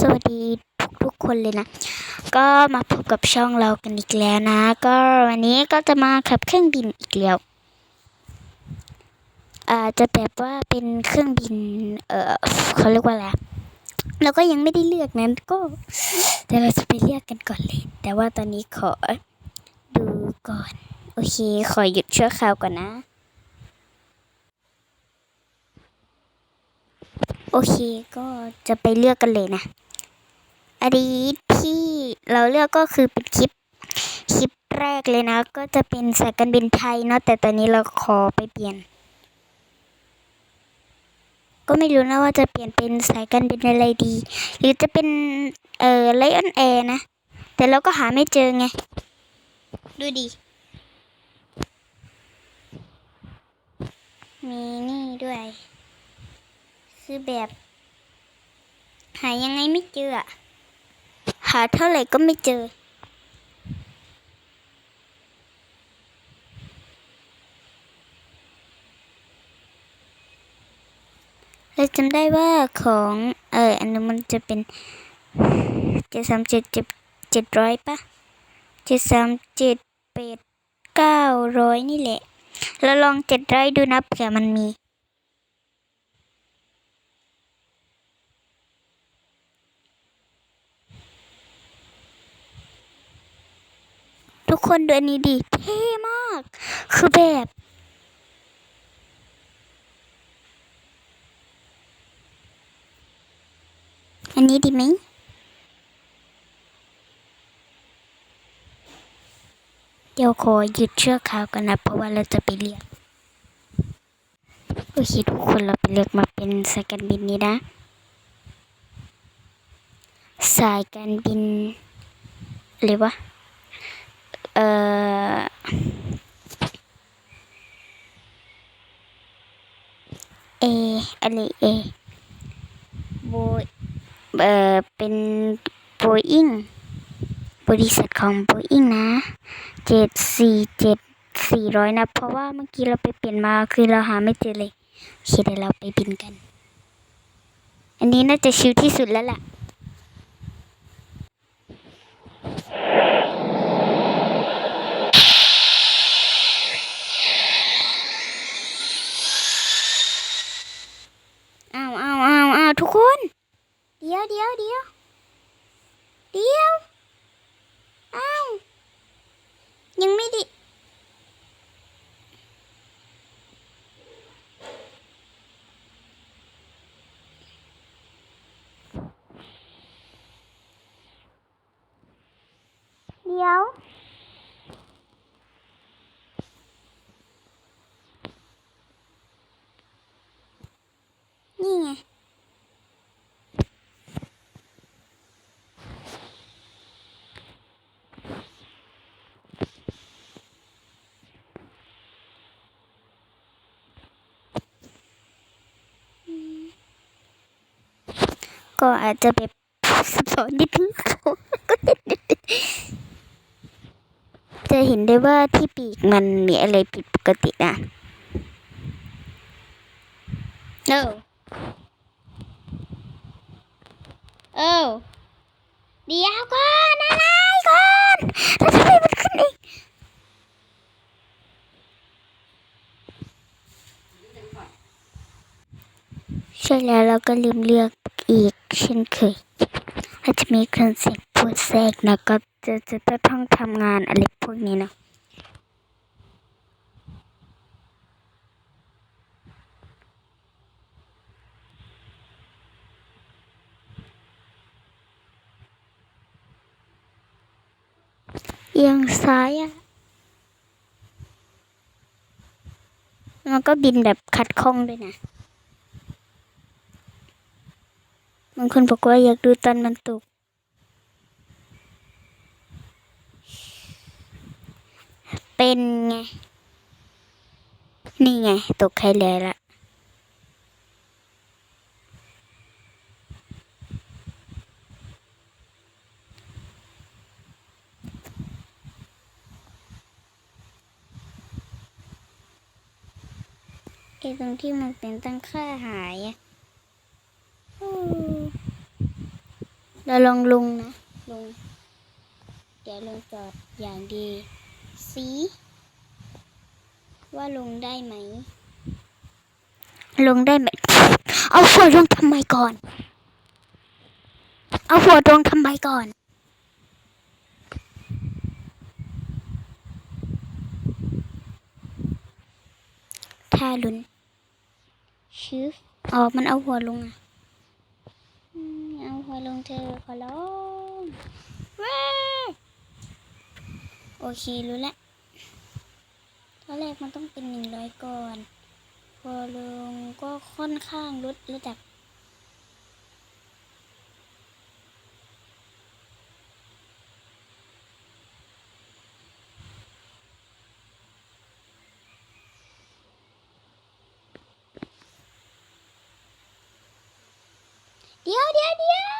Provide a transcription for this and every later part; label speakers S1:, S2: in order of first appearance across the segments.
S1: สวัสดีทุกๆคนเลยนะ ก็มาพบกับช่องเรากันอีกแล้วนะ ก็วันนี้ก็จะมาขับเครื่องบินอีกแล้วอ่าจะแบบว่าเป็นเครื่องบิน เออเขาเรียกว่าอะไรอะเราก็ยังไม่ได้เลือกนั้นก็เดี๋ยวเราจะไปเลือกกันก่อนเลย แต่ว่าตอนนี้ขอดูก่อน โอเค ขอหยุดชั่วคราวก่อนนะ โอเคก็จะไปเลือกกันเลยนะ อันนี้ที่เราเลือกก็คือเป็นคลิปคลิปแรกเลยนะ ก็จะเป็นสายการบินไทยเนาะแต่ตอนนี้เราขอไปเปลี่ยน ก็ไม่รู้นะว่าจะเปลี่ยนเป็นสายการบินอะไรดี หรือจะเป็นเอ่อไลออนแอร์นะ แต่เราก็หาไม่เจอไง ดูดิ มีนี่ด้วย คือแบบ หายังไงไม่เจอหาเท่าไหร่ก็ไม่เจอ เราจำได้ว่าของเอออันนั้มันจะเป็นเจ็ดสามเจ็ดเจ็ดเจ็ดร้อยปะเจ็ดสามเจ็ดแปดเก้าร้อยนี่แหละ เราลองเจ็ดร้อยดูนะเผื่อมันมี ทุกคนดูอันนี้ดิเท่มาก คือแบบอันนี้ดีไหมเดี๋ยวขอหยุดเชือกขาวกันนะ เพราะว่าเราจะไปเรียกโอเคทุกคนเราไปเลือกมาเป็นสายการบินนี้นะ สายการบินอะไรวะ เอ่อ เออะไรเอโบเอ่อเป็นโบอิงบริษัทของโบอิงนะเจ็ดสี่เจ็ดสี่ร้อยนะ เพราะว่าเมื่อกี้เราไปเปลี่ยนมาคือเราหาไม่เจอเลยโอเคเดี๋ยวเราไปบินกัน อันนี้น่าจะชิลที่สุดแล้วล่ะ อ้าวอ้าวอ้าวอ้าวทุกคน เดี๋ยวเดี๋ยวเดี๋ยวเดี๋ยวอ้าวยังไม่ไดิ เดี๋ยวนี่ไง ก็อาจจะแบบสับสนนิดนึง จะเห็นได้ว่าที่ปีกมันมีอะไรผิดปกตินะเออเออเดี๋ยวก่อนอะไรก่อนแล้วทำไมมันขึ้นเองใช่แล้วเราก็ลืมเลือกอีกเช่นเคยอาจจะมีเครื่องเสียงพูดแทรกนะก็ จะจะต้องทำงานอะไรพวกนี้เนาะเอียงซ้ายอะมันก็บินแบบขัดข้องด้วยนะบางคนบอกว่าอยากดูตอนมันตก เป็นไง นี่ไง ตกใครเลยละไอ้ตรงที่มันเป็นตั้งค่าหายอะโอ้เราลองลงนะลงเดี๋ยวลงจอดอย่างดี สีว่าลงได้ไหม ลงได้ไหม เอาหัวลงทำไมก่อน เอาหัวลงทำไมก่อนถ้าลุนชืออ๋อ มันเอาหัวลงอะอืมเอาหัวลงเธอขอร้องเว้ย โอเครู้แล้วตอนแรกมันต้องเป็นหนึ่งร้อยก่อน พอลงก็ค่อนข้างลดระดับ เดี๋ยวเดี๋ยวเดี๋ยว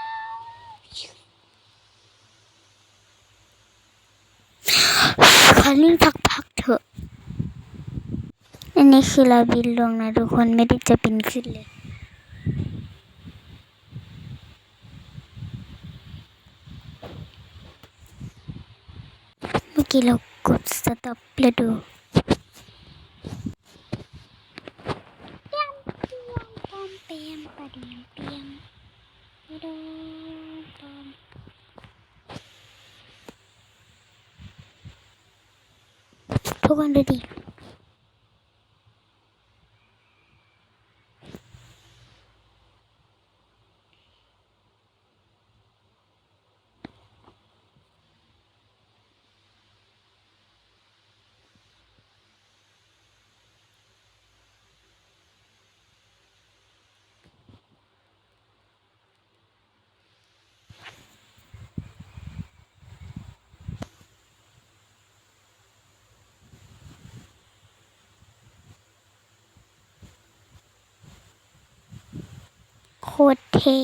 S1: ขอ นิ่งพักพักๆเถอะ อันนี้คือเราบินลงนะทุกคนไม่ได้จะบินขึ้นเลยเมื่อกี้เรากดสต็อปแล้วดูเปียมเปียมปอมเปียมปะเดียมเปียมปะโดมปอม ทุกคน ตรเท่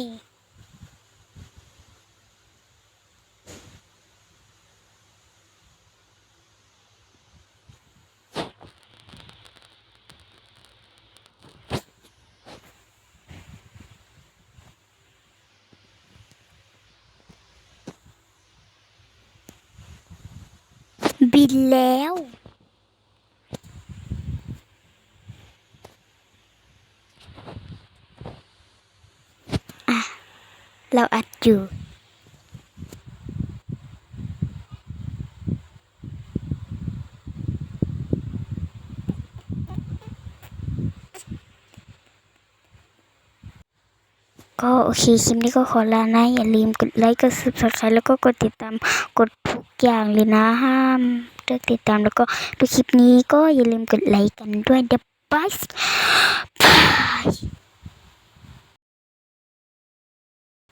S1: บินแล้ว เราอัดอยู่ก็โอเคคลิปนี้ก็ขอลานะ อย่าลืมกดไลค์กด subscribe แล้วก็กดติดตามกดทุกอย่างเลยนะห้ามเลิกติดตามแล้วก็ดูคลิปนี้ก็อย่าลืมกดไลค์กันด้วยเดี๋ยวบาย